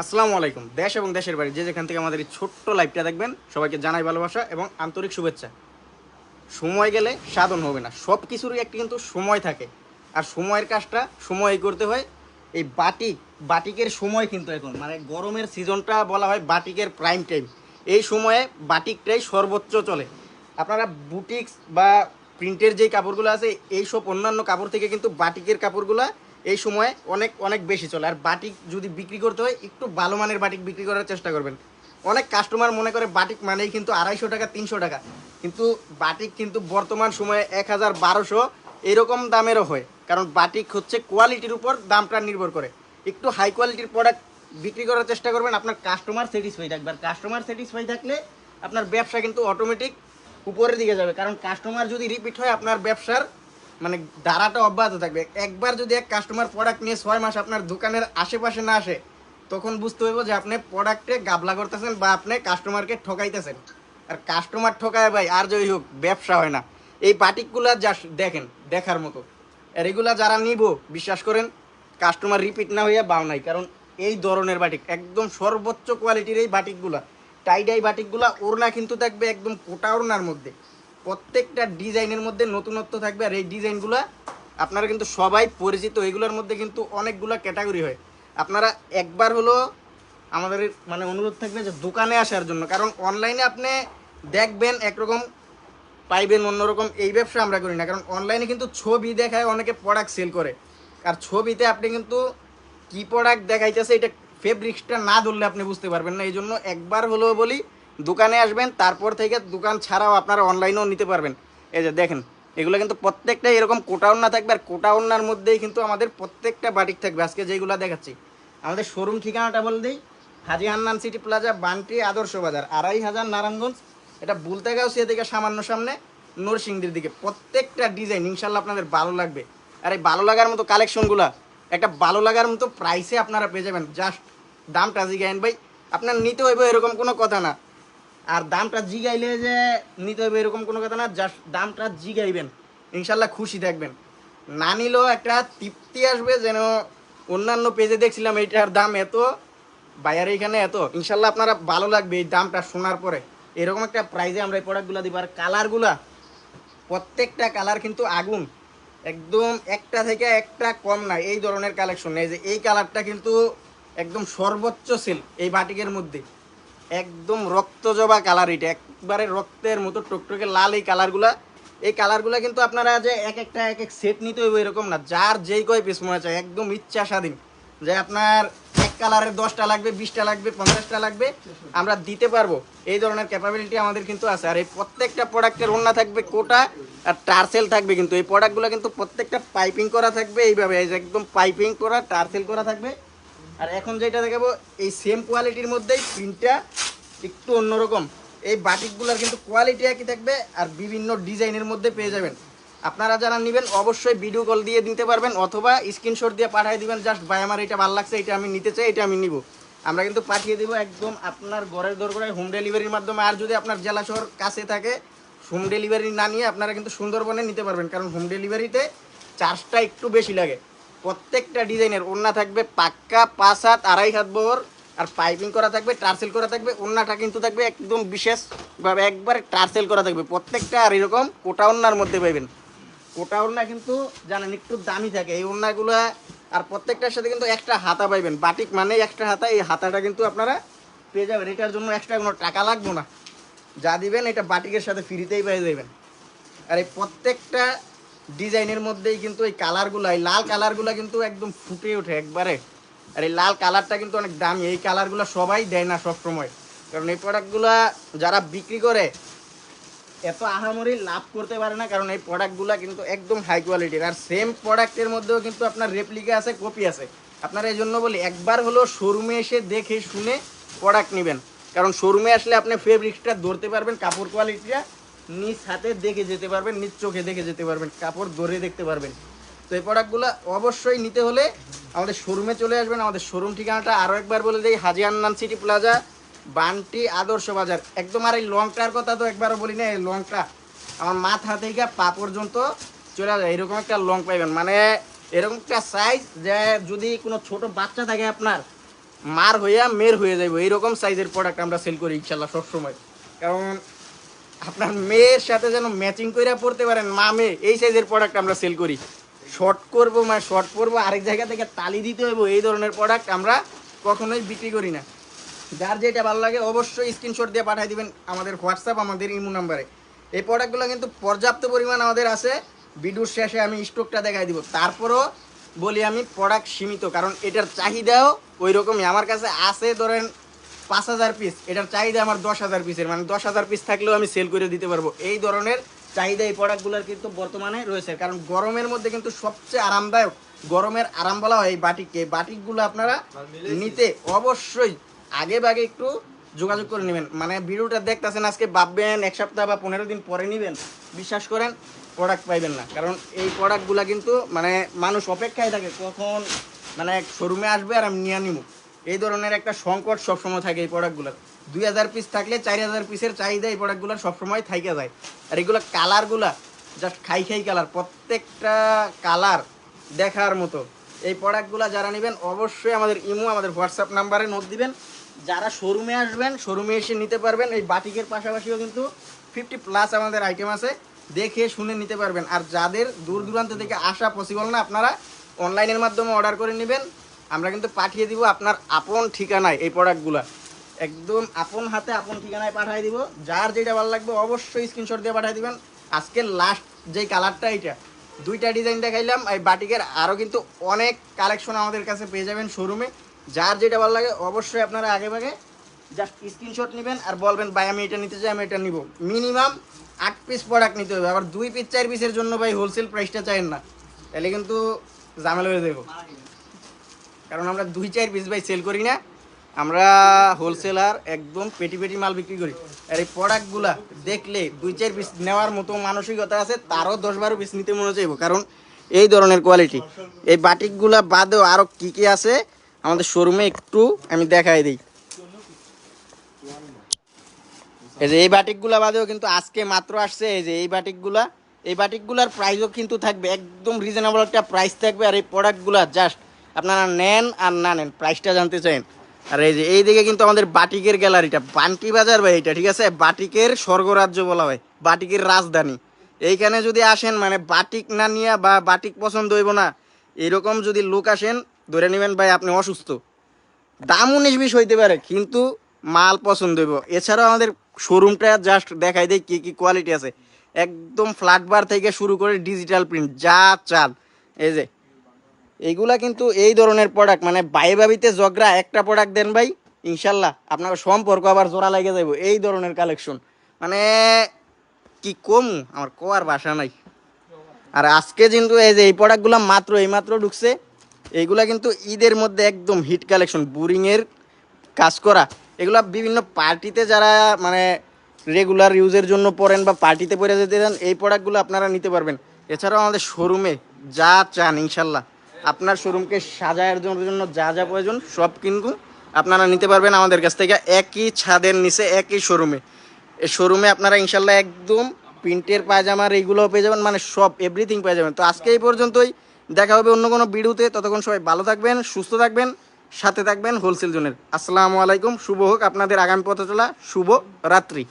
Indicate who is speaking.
Speaker 1: আসসালামু আলাইকুম। দেশ এবং দেশের বাড়ি যে যেখান থেকে আমাদের এই ছোট্ট লাইভটা দেখবেন, সবাইকে জানাই ভালোবাসা এবং আন্তরিক শুভেচ্ছা। সময় গেলে সাধন হবে না। সব কিছুরই একটি কিন্তু সময় থাকে। আর সময়ের কাজটা সময় করতে হয়। এই বাটিক বাটিকের সময় কিন্তু এখন মানে গরমের সিজনটা বলা হয় বাটিকের প্রাইম টাইম এই সময়ে বাটিকটাই সর্বোচ্চ চলে। আপনারা বুটিক্স বা প্রিন্টের যেই কাপড়গুলো আছে এই সব অন্যান্য কাপড় থেকে কিন্তু বাটিকের কাপড়গুলো এই সময়ে অনেক অনেক বেশি চলে। আর বাটিক যদি বিক্রি করতে হয়, একটু ভালো মানের বাটিক বিক্রি করার চেষ্টা করবেন। অনেক কাস্টমার মনে করে বাটিক মানেই কিন্তু আড়াইশো টাকা, তিনশো টাকা। কিন্তু বাটিক কিন্তু বর্তমান সময়ে এক হাজার বারোশো এরকম দামেরও হয়। কারণ বাটিক হচ্ছে কোয়ালিটির উপর দামটা নির্ভর করে। একটু হাই কোয়ালিটির প্রোডাক্ট বিক্রি করার চেষ্টা করবেন, আপনার কাস্টমার স্যাটিসফাই থাকবে। আর কাস্টমার স্যাটিসফাই থাকলে আপনার ব্যবসা কিন্তু অটোমেটিক উপরের দিকে যাবে। কারণ কাস্টমার যদি রিপিট হয়, আপনার ব্যবসার মানে ধারাটা অব্যাহত থাকবে। একবার যদি এক কাস্টমার প্রোডাক্ট নিয়ে ছয় মাস আপনার দোকানের আশেপাশে না আসে, তখন বুঝতে হইব যে আপনি প্রোডাক্টে গাবলা করতেছেন বা আপনি কাস্টমারকে ঠকাইতেছেন। আর কাস্টমার ঠকায় ভাই, আর যাই হোক, ব্যবসা হয় না। এই বাটিকগুলা যা দেখেন, দেখার মতো। আর এগুলা যারা নিব, বিশ্বাস করেন কাস্টমার রিপিট না হইয়া বাও নাই। কারণ এই ধরনের বাটিক একদম সর্বোচ্চ কোয়ালিটির এই বাটিকগুলা টাইডাই বাটিকগুলা ওড়না কিন্তু থাকবে একদম কোটা ওড়নার মধ্যে। প্রত্যেকটা ডিজাইনের মধ্যে নতুনত্ব থাকবে আর এই ডিজাইনগুলো আপনারা কিন্তু সবাই পরিচিত, এগুলোর মধ্যে কিন্তু অনেকগুলো ক্যাটাগরি হয়। আপনারা একবার হলো আমাদের মানে অনুরোধ থাকবে যে দোকানে আসার জন্য, কারণ অনলাইনে আপনি দেখবেন একরকম, পাইবেন অন্যরকম, এই ব্যবসা আমরা করি না, কারণ অনলাইনে কিন্তু ছবি দেখায় অনেকে প্রোডাক্ট সেল করে। আর ছবিতে আপনি কিন্তু কি প্রোডাক্ট দেখাইতেছে, এটা ফেব্রিক্সটা না ধরলে আপনি বুঝতে পারবেন না এই জন্য একবার হলেও বলি দোকানে আসবেন, তারপর থেকে দোকান ছাড়াও আপনারা অনলাইনেও নিতে পারবেন। এই যে দেখেন, এগুলো কিন্তু প্রত্যেকটাই এরকম কোটা ওড়না থাকবে, আর কোটা ওড়নার মধ্যেই কিন্তু আমাদের প্রত্যেকটা বাটিক থাকবে। আজকে যেগুলো দেখাচ্ছি, আমাদের শোরুম ঠিকানাটা বলে দিই, হাজি হান্নান সিটি প্লাজা, বান্টি আদর্শ বাজার, আড়াই হাজার নারায়ণগঞ্জ। এটা বলতে বুলতেগাঁও থেকে সামান্য সামনে, নরসিংদীর দিকে। প্রত্যেকটা ডিজাইন ইনশাল্লাহ আপনাদের ভালো লাগবে। আর এই ভালো লাগার মতো কালেকশনগুলো, একটা ভালো লাগার মতো প্রাইসে আপনারা পেয়ে যাবেন। জাস্ট দামটা জিগাইন ভাই, আপনার নিতে হইবে এরকম কোনো কথা না। আর দামটা জিগাইলে যে নিতে হবে এরকম কোনো কথা না জাস্ট দামটা জিগাইবেন, ইনশাল্লাহ খুশি থাকবেন। না নিলেও একটা তৃপ্তি আসবে যেন অন্যান্য পেজে দেখছিলাম এইটার দাম এত বাইরে এখানে এত। ইনশাল্লাহ আপনারা ভালো লাগবে এই দামটা শোনার পরে। এরকম একটা প্রাইজে আমরা এই প্রোডাক্টগুলো দিব। আর কালারগুলা প্রত্যেকটা কালার কিন্তু আগুন। একদম একটা থেকে একটা কম না, এই ধরনের কালেকশন এই যে এই কালারটা কিন্তু একদম সর্বোচ্চ সেল এই বাটিকের মধ্যে। একদম রক্ত জবা কালার এটা। একবারে রক্তের মতো টকটকে লাল এই কালারগুলা এই কালারগুলা কিন্তু আপনারা যে এক একটা, এক এক সেট নিতে হইব এরকম না। যার যেই কয় পিস মনে চায়, একদম ইচ্ছা স্বাধীন। যে আপনার এক কালারের দশটা লাগবে, বিশটা লাগবে, পঞ্চাশটা লাগবে, আমরা দিতে পারব। এই ধরনের ক্যাপাবিলিটি আমাদের কিন্তু আছে। আর এই প্রত্যেকটা প্রোডাক্টের ওন্না থাকবে কোটা আর টার্সেল থাকবে কিন্তু। এই প্রোডাক্টগুলো কিন্তু প্রত্যেকটা পাইপিং করা থাকবে। এইভাবে একদম পাইপিং করা, টার্সেল করা থাকবে। আর এখন যেটা দেখাবো, এই সেম কোয়ালিটির মধ্যেই প্রিন্টটা একটু অন্যরকম। এই বাটিকগুলোর কিন্তু কোয়ালিটি একই থাকবে আর বিভিন্ন ডিজাইনের মধ্যে পেয়ে যাবেন। আপনারা যারা নেবেন, অবশ্যই ভিডিও কল দিয়ে দিতে পারবেন অথবা স্ক্রিনশট দিয়ে পাঠিয়ে দিবেন, জাস্ট ভাই, আমার এটা ভালো লাগছে, এটা আমি নিতে চাই, এটা আমি নিব। আমরা কিন্তু পাঠিয়ে দেবো একদম আপনার ঘরের দরকার হোম ডেলিভারির মাধ্যমে। আর যদি আপনার জেলা শহর কাছে থাকে হোম ডেলিভারি না নিয়ে আপনারা কিন্তু সুন্দরবনে নিতে পারবেন। কারণ হোম ডেলিভারিতে চার্জটা একটু বেশি লাগে। প্রত্যেকটা ডিজাইনের ওন্না থাকবে পাক্কা পাঁচ হাত, আড়াই হাত বহর, আর পাইপিং করা থাকবে, টার্সেল করা থাকবে ওন্নাটা কিন্তু থাকবে একদম বিশেষভাবে একবারে টার্সেল করা থাকবে। প্রত্যেকটা আর এরকম কোটা ওন্নার মধ্যে পাইবেন। কোটা ওড়না কিন্তু জানেন একটু দামি থাকে, এই ওড়নাগুলো আর প্রত্যেকটার সাথে কিন্তু একটা হাতা পাইবেন। বাটিক মানে একটা হাতা, এই হাতাটা কিন্তু আপনারা পেয়ে যাবেন। এটার জন্য এক্সট্রা কোনো টাকা লাগবে না। যা দিবেন, এটা বাটিকের সাথে ফ্রিতেই পেয়ে যাবেন আর এই প্রত্যেকটা ডিজাইনের মধ্যেই কিন্তু এই কালারগুলো, এই লাল কালারগুলো কিন্তু একদম ফুটে ওঠে একবারে। আর এই লাল কালারটা কিন্তু অনেক দামি, এই কালারগুলো সবাই দেয় না সব সময় কারণ এই প্রোডাক্টগুলো যারা বিক্রি করে, এত আহামরি লাভ করতে পারে না, কারণ এই প্রোডাক্টগুলো কিন্তু একদম হাই কোয়ালিটির আর সেম প্রোডাক্টের মধ্যেও কিন্তু আপনার রেপ্লিকা আছে কপি আছে। আপনারা এই জন্য বলি, একবার হলো শোরুমে এসে দেখে শুনে প্রোডাক্ট নেবেন। কারণ শোরুমে আসলে আপনি ফেব্রিক্সটা ধরতে পারবেন, কাপড় কোয়ালিটিটা নিজ হাতে দেখে যেতে পারবেন, নিজ চোখে দেখে যেতে পারবেন, কাপড় ধরে দেখতে পারবেন। তো এই প্রোডাক্টগুলো অবশ্যই নিতে হলে আমাদের শোরুমে চলে আসবেন। আমাদের শোরুম ঠিকানাটা আরও একবার বলে দিই, হাজি আন্নান সিটি প্লাজা, বান্টি আদর্শ বাজার। একদম আর এই লংটার কথা তো একবারও বলি না, এই লংটা আমার মাথা থেকে পা পর্যন্ত চলে যায় এরকম একটা লং পাইবেন। মানে এরকম একটা সাইজ যে যদি কোনো ছোট বাচ্চা থাকে আপনার, মার হইয়া মের হয়ে যাইব। এইরকম সাইজের প্রোডাক্ট আমরা সেল করি ইনশাল্লাহ সবসময়। কারণ আপনার মেয়ের সাথে যেন ম্যাচিং করে পড়তে পারেন, মা মেয়ে, এই সাইজের প্রোডাক্ট আমরা সেল করি। শর্ট করব মানে শর্ট পরবো, আরেক জায়গা থেকে তালি দিতে হইব, এই ধরনের প্রোডাক্ট আমরা কখনোই বিক্রি করি না। যার যেটা ভালো লাগে অবশ্যই স্ক্রিনশট দিয়ে পাঠিয়ে দিবেন আমাদের হোয়াটসঅ্যাপ আমাদের ইমো নাম্বারে এই প্রোডাক্টগুলো কিন্তু পর্যাপ্ত পরিমাণ আমাদের আছে। ভিডিওর শেষে আমি স্টকটা দেখাই দিব। তারপরও বলি আমি প্রোডাক্ট সীমিত, কারণ এটার চাহিদাও ওই রকমই আমার কাছে আছে ধরেন পাঁচ হাজার পিস এটার চাহিদা আমার দশ হাজার পিসের মানে দশ হাজার পিস থাকলেও আমি সেল করে দিতে পারব। এই ধরনের চাহিদা এই প্রোডাক্টগুলোর কিন্তু বর্তমানে রয়েছে। কারণ গরমের মধ্যে কিন্তু সবচেয়ে আরামদায়ক, গরমের আরাম বলা হয় এই বাটিককে। বাটিকগুলো আপনারা নিতে অবশ্যই আগে ভাগে একটু যোগাযোগ করে নেবেন। মানে ভিডিওটা দেখতেছেন আজকে, ভাববেন এক সপ্তাহ বা পনেরো দিন পরে নেবেন। বিশ্বাস করেন প্রোডাক্ট পাইবেন না। কারণ এই প্রোডাক্টগুলো কিন্তু মানে মানুষ অপেক্ষায় থাকে, কখন মানে শোরুমে আসবে আর আমি নিয়ে নিব এই ধরনের একটা সংকট সবসময় থাকে এই প্রোডাক্টগুলোর দুই হাজার পিস থাকলে চার হাজার পিসের চাহিদা এই প্রোডাক্টগুলোর সবসময় থাইকে যায়। আর এগুলো কালারগুলা জাস্ট খাই খাই কালার প্রত্যেকটা কালার দেখার মতো। এই প্রোডাক্টগুলো যারা নেবেন, অবশ্যই আমাদের ইমো, আমাদের হোয়াটসঅ্যাপ নাম্বারে নোট দিবেন। যারা শোরুমে আসবেন শোরুমে এসে নিতে পারবেন। এই বাটিকের পাশাপাশিও কিন্তু ফিফটি প্লাস আমাদের আইটেম আছে। দেখে শুনে নিতে পারবেন। আর যাদের দূর দূরান্ত থেকে আসা পসিবল না, আপনারা অনলাইনের মাধ্যমে অর্ডার করে নেবেন। আমরা কিন্তু পাঠিয়ে দিব আপনার আপন ঠিকানায় এই প্রোডাক্টগুলো একদম আপন হাতে আপন ঠিকানায় পাঠিয়ে দিব। যার যেটা ভালো লাগবে অবশ্যই স্ক্রিনশট দিয়ে পাঠিয়ে দিবেন। আজকে লাস্ট যেই কালারটা এইটা, দুইটা ডিজাইন দেখাইলাম। এই বাটিকের আরও কিন্তু অনেক কালেকশন আমাদের কাছে পেয়ে যাবেন শোরুমে যার যেটা ভালো লাগে অবশ্যই আপনারা আগে ভাগে জাস্ট স্ক্রিনশট নেবেন আর বলবেন, ভাই, আমি এটা নিতে চাই, আমি এটা নিব। মিনিমাম আট পিস প্রোডাক্ট নিতে হবে। আবার দুই পিস চার পিসের জন্য ভাই হোলসেল প্রাইসটা চাইেন না। তাহলে কিন্তু ঝামেলা হয়ে যাব কারণ আমরা দুই চার পিস ভাই সেল করি না। আমরা হোলসেলার একদম পেটি পেটি মাল বিক্রি করি। আর এই প্রোডাক্টগুলা দেখলে দুই চার পিস নেওয়ার মতো মানসিকতা আছে, তারও দশ বারো পিস নিতে মনে চাইব। কারণ এই ধরনের কোয়ালিটি এই বাটিকগুলা বাদেও আরও কী কী আছে, আমাদের শোরুমে একটু আমি দেখাই দিই। এই যে এই বাটিকগুলা বাদেও কিন্তু আজকে মাত্র আসছে, এই যে এই বাটিকগুলা এই বাটিকগুলার প্রাইসও কিন্তু থাকবে, একদম রিজনেবল একটা প্রাইস থাকবে। আর এই প্রোডাক্টগুলা জাস্ট আপনারা নেন আর না নেন প্রাইসটা জানতে চান আর এই যে এই দিকে কিন্তু আমাদের বাটিকের গ্যালারিটা বান্টি বাজার ভাই এটা, ঠিক আছে? বাটিকের স্বর্গরাজ্য বলা হয়, বাটিকের রাজধানী। এইখানে যদি আসেন মানে বাটিক না নিয়ে বা বাটিক পছন্দ হইব না, এরকম যদি লোক আসেন, ধরে নেবেন ভাই আপনি অসুস্থ। দাম উনিশ বিশ হইতে পারে, কিন্তু মাল পছন্দ হইব। এছাড়াও আমাদের শোরুমটা জাস্ট দেখাই দেয় কী কী কোয়ালিটি আছে। একদম ফ্ল্যাট বার থেকে শুরু করে ডিজিটাল প্রিন্ট যা চান। এই যে এইগুলা কিন্তু এই ধরনের প্রোডাক্ট মানে বাই বাবিতে জগরা একটা প্রোডাক্ট দেন ভাই, ইনশাল্লাহ আপনার সম্পর্ক আবার জোড়া লেগে যাইব। এই ধরনের কালেকশন মানে কি কম, আমার কোয়ার বাসা নাই। আর আজকে কিন্তু এই যে এই প্রোডাক্টগুলো মাত্র, এই মাত্র ঢুকছে, এইগুলা কিন্তু ঈদের মধ্যে একদম হিট কালেকশন বোরিংয়ের কাজ করা। এগুলা বিভিন্ন পার্টিতে যারা মানে রেগুলার ইউজের জন্য পড়েন বা পার্টিতে পরে যেতে চান, এই প্রোডাক্টগুলো আপনারা নিতে পারবেন। এছাড়াও আমাদের শোরুমে যা চান, ইনশাল্লাহ। আপনার শোরুমকে সাজায়ের জন্য যা যা প্রয়োজন সব কিন্তু আপনারা নিতে পারবেন আমাদের কাছ থেকে। একই ছাদের নিচে, একই শোরুমে। এই শোরুমে আপনারা ইনশাল্লাহ একদম প্রিন্টের পায়জামার এইগুলোও পেয়ে যাবেন মানে সব এভরিথিং পেয়ে যাবেন। তো আজকে এই পর্যন্তই। দেখা হবে অন্য কোনো ভিডিওতে। ততক্ষণ সবাই ভালো থাকবেন, সুস্থ থাকবেন, সাথে থাকবেন হোলসেল জোনের। আসসালামু আলাইকুম, শুভ হোক। আপনাদের আগামী পথ চলা শুভ রাত্রি।